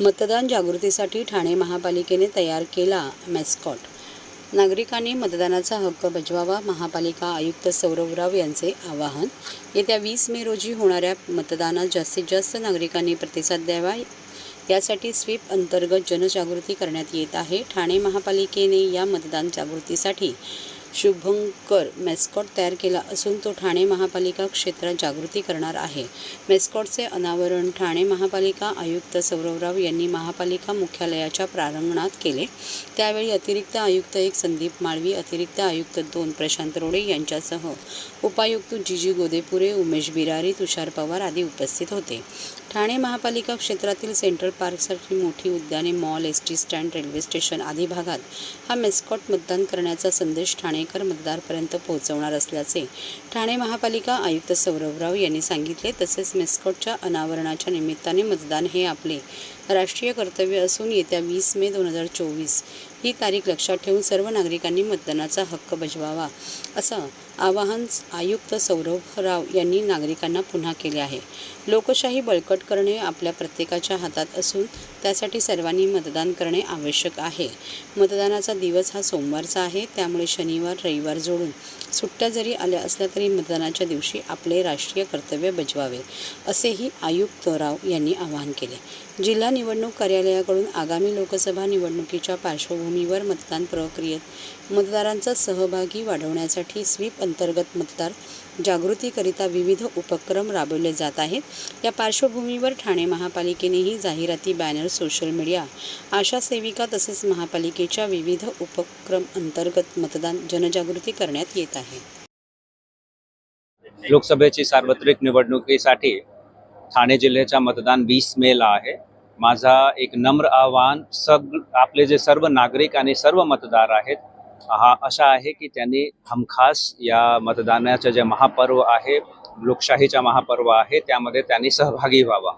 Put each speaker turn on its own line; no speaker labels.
मतदान जागृतीसाठी ठाणे महापालिकेने तयार केला मॅस्कॉट. नागरिकांनी मतदानाचा हक्क बजवावा महापालिका आयुक्त सौरभ राव यांचे आवाहन. येत्या वीस मे रोजी होणाऱ्या मतदानात जास्तीत जास्त नागरिकांनी प्रतिसाद द्यावा. यासाठी स्वीप अंतर्गत जनजागृती करण्यात येत आहे. ठाणे महापालिकेने या मतदान जागृतीसाठी शुभंकर मेस्कॉट तयार केला असून तो ठाणे महापालिका क्षेत्रात जागृती करणार आहे. मेस्कॉटचे अनावरण ठाणे महापालिका आयुक्त सौरवराव यांनी महापालिका मुख्यालयाच्या प्रारंगणात केले. त्यावेळी अतिरिक्त आयुक्त एक संदीप माळवी अतिरिक्त आयुक्त दोन प्रशांत रोडे यांच्यासह उपायुक्त जीजी गोदेपुरे उमेश बिरारी तुषार पवार आदी उपस्थित होते. ठाणे महापालिका क्षेत्रातील सेंट्रल पार्कसाठी मोठी उद्याने mall S T stand railway station आदी भागात हा मेस्कॉट मतदान करण्याचा संदेश ठाणे ठाणेकर मतदारपर्यंत पोहोचवणार असल्याचे ठाणे महापालिका आयुक्त सौरभराव यांनी सांगितले. तसेच मेस्कॉटच्या अनावरणाच्या निमित्ताने मतदान हे आपले राष्ट्रीय कर्तव्य असून येत्या वीस मे दोन हजार चोवीस ही तारीख लक्षात ठेवून सर्व नागरिकांनी मतदानाचा हक्क बजवावा असं आवाहन आयुक्त सौरभ राव यांनी नागरिकांना पुन्हा केले आहे. लोकशाही बळकट करणे आपल्या प्रत्येकाच्या हातात असून त्यासाठी सर्वांनी मतदान करणे आवश्यक आहे. मतदानाचा दिवस हा सोमवारचा आहे त्यामुळे शनिवार रविवार जोडून सुट्ट्या जरी आल्या असल्या तरी मतदानाच्या दिवशी आपले राष्ट्रीय कर्तव्य बजवावे असेही आयुक्त राव यांनी आवाहन केले. जिल्हा निवडणूक कार्यालयाकडून आगामी लोकसभा निवडणुकीच्या पार्श्वभूमीवर मतदान प्रक्रियेत मतदारांचा सहभागी वाढवण्यासाठी स्वीप अंतर्गत मतदार जागृतीकरिता विविध उपक्रम राबवले जात आहेत. या पार्श्वभूमीवर ठाणे महापालिकेनेही जाहिराती बॅनर सोशल मीडिया आशा सेविका तसेच महापालिकेच्या विविध उपक्रम अंतर्गत मतदान जनजागृती करण्यात येत आहे.
लोकसभेची सार्वत्रिक निवडणुकीसाठी ठाणे जिल्ह्याच्या मतदान वीस मेला आहे. माझा एक नम्र आवाहन सग आपले जे सर्व नागरिक आणि सर्व मतदार आहेत हा अशा आहे की त्यांनी हमखास या मतदानाचं जे महापर्व आहे लोकशाहीचा महापर्व आहे त्यामध्ये त्यांनी सहभागी व्हावा.